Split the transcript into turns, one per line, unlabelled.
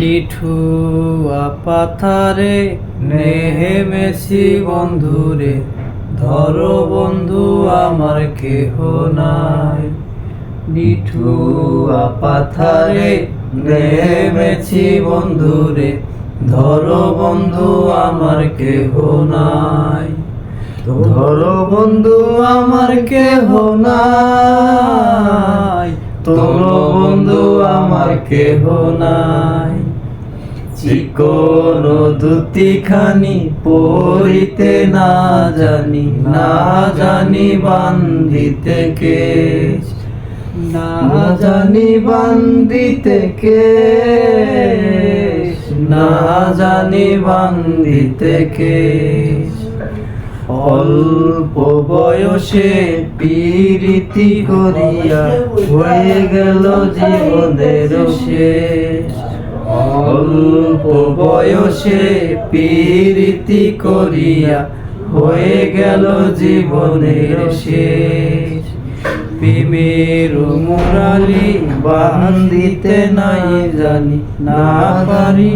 নিঠুয়া পাথারে নেহেমেছি বন্ধুরে, ধরো বন্ধু আমার কেহ নাই। নিঠুয়া পাথারে নেমেছি বন্ধুরে, ধরো বন্ধু আমার কেহ নাই। ধরো বন্ধু আমার কেহ নাই তোর বন্ধু আমার কেহ নাই। চিকন দুটি খানি পরিতে না জানি না জানি বান্ধিতে কে। না জানি বান্ধিতে কে। না জানি বান্ধিতে কে। অল্প বয়সে পীরিতি করিয়া হয়ে গেল জীবনের শেষ। অল্প বয়সে পীরিতি করিয়া হয়ে গেল জীবনের শেষ। প্রেমের মুরালি বান্ধিতে নাই জানি, না পারি